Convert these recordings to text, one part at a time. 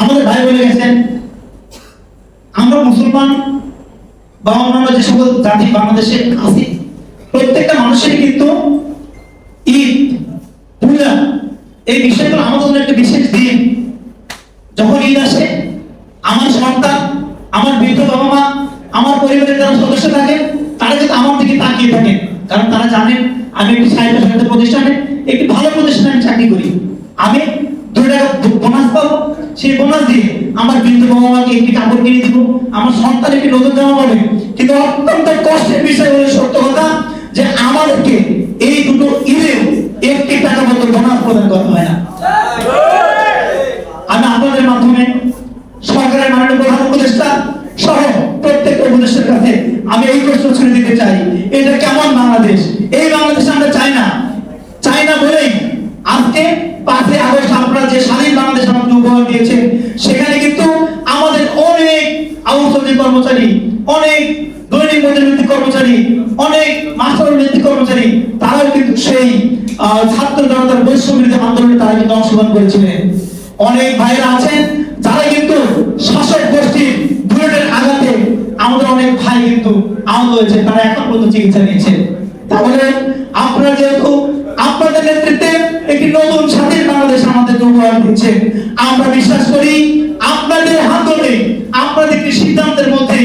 আমাদের ভাই বলে গেছেন। আমরা মুসলমান বা অন্যান্য যে সকল জাতি বাংলাদেশে আছি, প্রত্যেকটা মানুষের কিন্তু ঈদ, পূজা, এই বিষয়গুলো আমাদের জন্য একটা বিশেষ দিন। যখন ঈদ আসে, আমার সন্তান, আমার বৃদ্ধ বাবা মা, আমার পরিবারের যারা সদস্য থাকে, তারা কিন্তু আমার দিকে তাকিয়ে থাকেন কারণ তারা জানেন আমি একটি সাহিত্য সাহিত্য প্রতিষ্ঠানে, একটি ভালো প্রতিষ্ঠানে আমি চাকরি করি। আমি বোনাস দিয়ে আমার বৃদ্ধ বাবা মাকে একটি কাপড় কিনে দিব, আমার সন্তান একটি নতুন জামা পাবে। কিন্তু অত্যন্ত কষ্টের বিষয় হলো সত্য কথা যে আমাদেরকে এই দুটো একটি টাকা মতো বোনাস প্রদান করা হয় না। আমি আপনাদের মাধ্যমে সরকারের মাননীয় প্রধান উপদেষ্টা সহ প্রত্যেক উপদেষ্টার কাছে আমি এই প্রশ্ন ছুড়ে দিতে চাই, এটা কেমন বাংলাদেশ? এই বাংলাদেশ আমরা চাই না চাই না বলেই আজকে পাঁচই আগস্ট আপনারা যে স্বাধীন বাংলাদেশ আমাদের উপহার দিয়েছেন সেখানে কিন্তু আমাদের অনেক আউটসোর্সিং কর্মচারী, অনেক দৈনিক মজুরি কর্মচারী, অনেক মাস্টার ভিত্তিক কর্মচারী, তারাও কিন্তু সেই ছাত্র জনতার বৈষম্য আন্দোলনে তারা কিন্তু অংশগ্রহণ করেছিলেন। অনেক ভাইরা আছেন, যারা কিন্তু শাসক গোষ্ঠীর বুলেটের আঘাতে আমাদের অনেক ভাই কিন্তু আহত হয়েছে তারা এখন পর্যন্ত চিকিৎসা নিয়েছে তাহলে আপনারা যেহেতু আপনাদের নেতৃত্বে একটি নতুন দিচ্ছে আমরা বিশ্বাস করি আপনাদের হাত ধরে আপনাদের সিদ্ধান্তের মধ্যে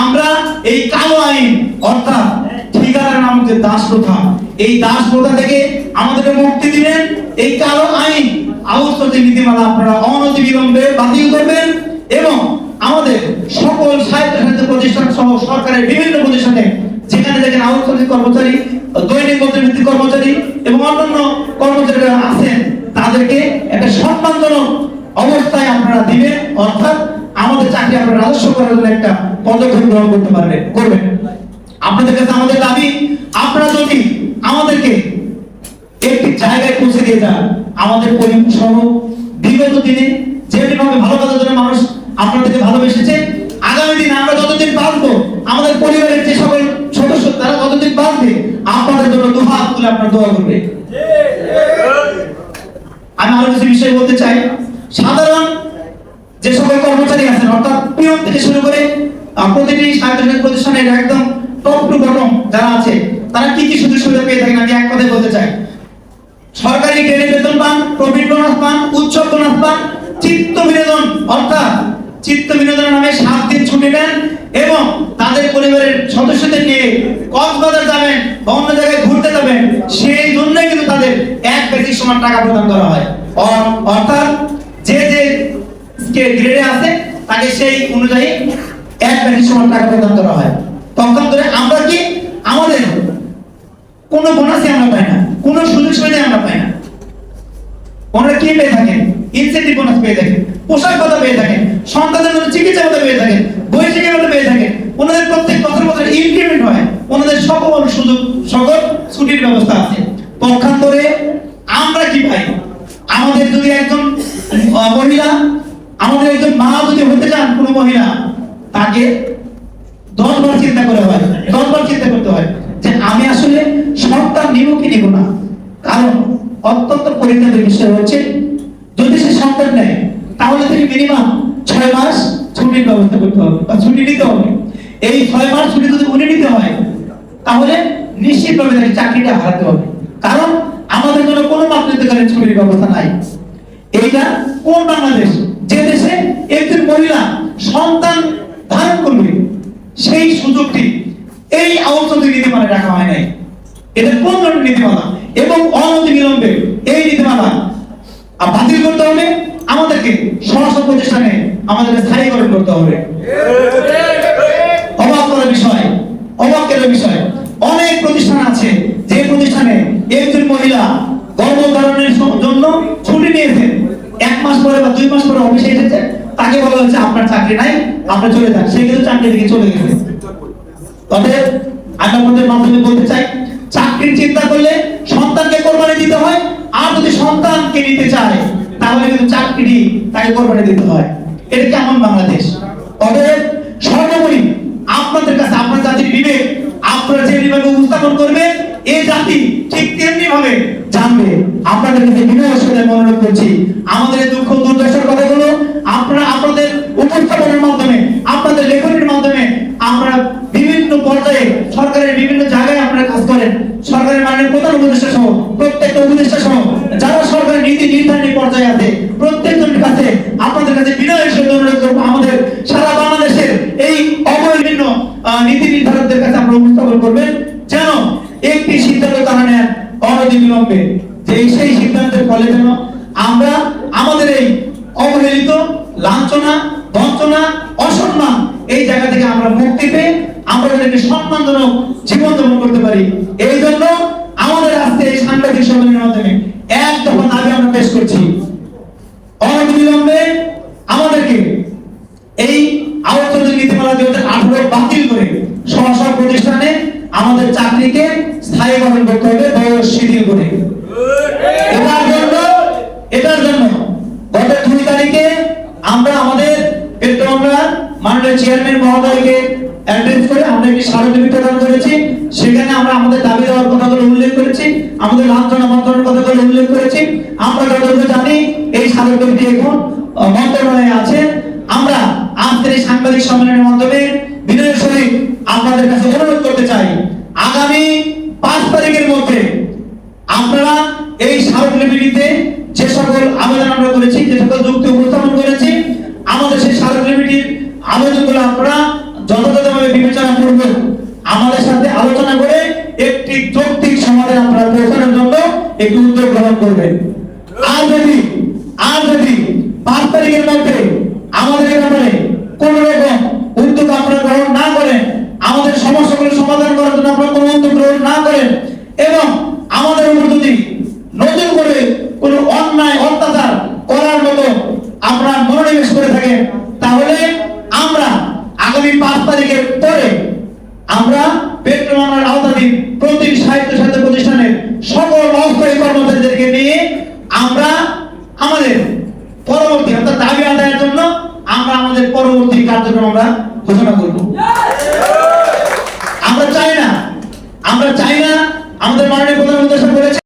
আমরা এই কালো আইন, অর্থাৎ ঠিকাদার নামক যে দাস প্রথা এই দাস প্রথা থেকে আমাদেরকে মুক্তি দিবেন। এই কালো আইন আউটসোর্সিং নীতিমালা আপনারা অনতি বিলম্বে বাতিল করবেন এবং আমাদের সকল সাহিত্য সাহিত্য প্রতিষ্ঠান সহ সরকারের বিভিন্ন প্রতিষ্ঠানে, যেখানে যেখানে আউটসোর্সিং কর্মচারী, দৈনিক মধ্যবিত্তিক কর্মচারী এবং অন্যান্য কর্মচারীরা আছেন, তাদেরকে সম্মানজনক অবস্থায় আপনারা দিবেন অর্থাৎ আমাদের চাকরি আপনারা রাজস্ব করার জন্য একটা পদক্ষেপ গ্রহণ করতে পারবেন করবেন। আপনাদের কাছে আমাদের দাবি, আপনারা যদি আমাদেরকে একটি জায়গায় পৌঁছে দিয়ে যান, আমাদের পরিবার সহ বিগত দিনে যেভাবে ভালো কাজের জন্য মানুষ আপনাদেরকে ভালোবেসেছে, আগামী দিনে আমরা যতদিন বাঁচবো, আমাদের পরিবারের যে সকল সদস্য, তারা যতদিন বাঁচবে, আপনাদের জন্য দুহাত তুলে আপনার দোয়া করবে কিছু বিষয় বলতে চাই, সাধারণ যে সকল কর্মচারী আছেন, অর্থাৎ পিয়ন থেকে শুরু করে প্রতিটি সাহিত্য প্রতিষ্ঠানের একদম টপ টু বটম যারা আছে, তারা কি কি সুযোগ সুবিধা পেয়ে থাকেন আমি এক কথায় বলতে চাই। সরকারি গ্রেডে বেতন পান প্রবীণ বোনাস পান উৎসব বোনাস পান, চিত্ত বিনোদন, অর্থাৎ চিত্ত বিনোদনের নামে সাত দিন ছুটি নেন এবং তাদের পরিবারের সদস্যদের নিয়ে কক্সবাজার যাবেন বা অন্য জায়গায় ঘুরতে যাবেন, সেই জন্যই কিন্তু তাদের এক বেশি সমান টাকা প্রদান করা হয়। অর্থাৎ যে যে গ্রেডে আছে, তাকে সেই অনুযায়ী এক সমান টাকা প্রদান করা হয়। তখন ধরে আমরা কি? আমাদের কোনো বোনাসই আমরা পাই না, কোনো সুযোগ সুবিধা আমরা পাই না। ওনারা কি পেয়ে থাকেন? ইনসেন্টিভ বোনাস পেয়ে থাকেন, পোশাক কথা পেয়ে থাকেন সন্তানদের জন্য চিকিৎসা ভাতা পেয়ে থাকেন বই শিক্ষা ভাতা পেয়ে থাকেন ওনাদের প্রত্যেক বছর বছর ইনক্রিমেন্ট হয় ওনাদের সকল সুযোগ সকল ছুটির ব্যবস্থা আছে পক্ষান্তরে আমরা কি পাই আমাদের যদি একজন আহ, মহিলা আমাদের একজন মা যদি হতে চান কোনো মহিলা, তাকে দশ বার চিন্তা করে হয় দশ বার চিন্তা করতে হয় যে আমি আসলে সন্তান নিব কি নিব না। কারণ অত্যন্ত পরিণতের বিষয় হচ্ছে, যদি সে সন্তান নেয়, তাহলে থেকে মিনিমাম ছয় মাস ছুটির ব্যবস্থা করতে হবে বা ছুটি নিতে হবে। এই ছয় মাস ছুটি যদি উনি নিতে হয়, তাহলে নিশ্চিতভাবে তাকে চাকরিটা হারাতে হবে। কারণ আমাদের জন্য কোনো মাতৃত্বকালীন ছুটির ব্যবস্থা নাই। এইটা কোন বাংলাদেশ? যে দেশে একজন মহিলা সন্তান ধারণ করবে সেই সুযোগটি এই আউটসোর্সিং নীতিমালায় রাখা হয় নাই। এটা কোন ধরনের নীতিমালা? এবং অনতি বিলম্বে এই নীতিমালা বাতিল করতে হবে। আমাদেরকে স্বরাষ্ট্র প্রতিষ্ঠানে আমাদেরকে স্থায়ীকরণ করতে হবে। অবাক করার বিষয়, অবাক বিষয়। অনেক প্রতিষ্ঠান আছে যে প্রতিষ্ঠানে একজন মহিলা বা দুই মাস পরে অফিসে এসেছে, তাকে বলা হচ্ছে আপনার চাকরি নাই, আপনি চলে যান। সে কিন্তু চাকরি থেকে চলে গেছে। অতএব আপনাদের মাধ্যমে বলতে চাই, চাকরির চিন্তা করলে সন্তানকে কোরবানি দিতে হয়, আর যদি সন্তানকে নিতে চায়, তাহলে কিন্তু চাকরি তাকে কোরবানি দিতে হয়। এটা কেমন বাংলাদেশ? অতএব, সর্বোপরি আপনাদের কাছে, আপনার জাতির বিবেক, আপনারা যে বিভাগে উপস্থাপন করবেন এই জাতি কীভাবে জানবে? আপনাদেরকে যে বিনয়ের সাথে অনুরোধ করছি। আমাদের দুঃখ দুর্দশার কথাগুলো আপনারা আপনাদের উপস্থাপনের মাধ্যমে, আপনাদের লেখনের মাধ্যমে আমরা বিভিন্ন পর্যায়ে সরকারের বিভিন্ন জায়গায় আপনারা কাজ করেন। সরকারের মাননীয় প্রধান উপদেষ্টা সহ, প্রত্যেকটা উপদেষ্টা সহ, যারা সরকারের নীতি নির্ধারণী পর্যায়ে আছে, প্রত্যেকজনের কাছে আপনাদের কাছে বিনয়ের সাথে অনুরোধ করব। আমাদের সারা বাংলাদেশের এই অবৈধ নীতি নির্ধারকদের কাছে আমরা উপস্থাপন করবেন। যেন একটি সিদ্ধান্ত তারা নেন। অনতিবিলম্বে, যে সেই সিদ্ধান্তের ফলে যেন আমরা আমাদের এই অবহেলিত লাঞ্ছনা, বঞ্চনা, অসম্মান এই জায়গা থেকে আমরা মুক্তি পেয়ে আমরা সম্মানজনক জীবন যাপন করতে পারি। এই জন্য আমাদের আজকে এই সাংবাদিক সম্মেলনের মাধ্যমে এক দফা দাবি আমরা পেশ করছি। অনতিবিলম্বে আমাদেরকে এই আওয়ামী নীতিমালা দুই আঠারো বাতিল করে সংসদ প্রতিষ্ঠানে আমাদের চাকরিকে স্থায়ীকরণ করতে হবে। শিথিল এটার জন্য এটার জন্য গত দুই তারিখে আমরা আমাদের একটু আমরা মাননীয় চেয়ারম্যান মহোদয়কে অ্যাড্রেস করে আমরা একটি স্মারকলিপি প্রদান করেছি। সেখানে আমরা আমাদের দাবি দেওয়ার কথাগুলো উল্লেখ করেছি, আমাদের লাঞ্ছনা মন্ত্রণের কথাগুলো উল্লেখ করেছি। আমরা যতটুকু জানি, এই স্মারকলিপিটি এখন মন্ত্রণালয়ে আছে। আমরা আজকের এই সাংবাদিক সম্মেলনের মাধ্যমে বিনয়ের সহিত আপনাদের কাছে অনুরোধ করতে চাই, আগামী পাঁচ তারিখের মধ্যে আপনারা এই স্মারকলিপিটিতে যে সকল আবেদন আমরা করেছি যে সকল যুক্তি উপস্থাপন করেছি